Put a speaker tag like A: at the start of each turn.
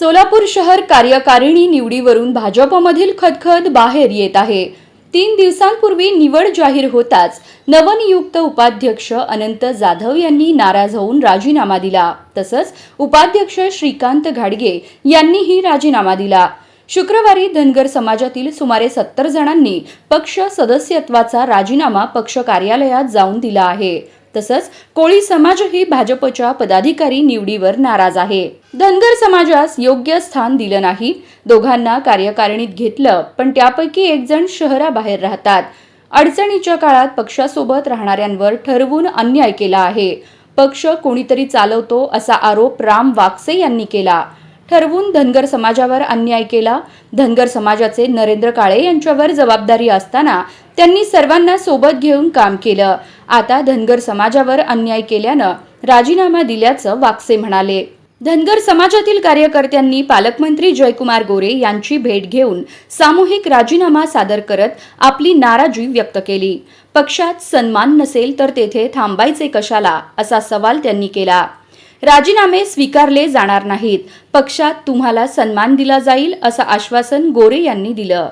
A: सोलापूर शहर कार्यकारिणी निवडीवरून भाजपमधील खदखद बाहेर येत आहे. तीन दिवसांपूर्वी निवड जाहीर होताच नवनियुक्त उपाध्यक्ष अनंत जाधव यांनी नाराज होऊन राजीनामा दिला. तसंच उपाध्यक्ष श्रीकांत घाडगे यांनीही राजीनामा दिला. शुक्रवारी धनगर समाजातील सुमारे सत्तर जणांनी पक्ष सदस्यत्वाचा राजीनामा पक्ष कार्यालयात जाऊन दिला आहे. तसंच कोळी समाजही भाजपच्या पदाधिकारी निवडीवर नाराज आहे. धनगर समाजास योग्य स्थान दिलं नाही. दोघांना कार्यकारिणीत घेतलं पण त्यापैकी एक जण शहराबाहेर राहतात. अडचणीच्या काळात पक्षासोबत राहणाऱ्यांवर ठरवून अन्याय केला आहे. पक्ष कोणीतरी चालवतो असा आरोप राम वाकसे यांनी केला. ठरवून धनगर समाजावर अन्याय केला. धनगर समाजाचे नरेंद्र काळे यांच्यावर जबाबदारी असताना त्यांनी सर्वांना सोबत घेऊन काम केलं. आता धनगर समाजावर अन्याय केल्यानं राजीनामा दिल्याचं वाकसे म्हणाले. धनगर समाजातील कार्यकर्त्यांनी पालकमंत्री जयकुमार गोरे यांची भेट घेऊन सामूहिक राजीनामा सादर करत आपली नाराजी व्यक्त केली. पक्षात सन्मान नसेल तर तेथे थांबायचे कशाला? असा सवाल त्यांनी केला. राजीनामे स्वीकारले जाणार नाहीत. पक्षात तुम्हाला सन्मान दिला जाईल असं आश्वासन गोरे यांनी दिलं.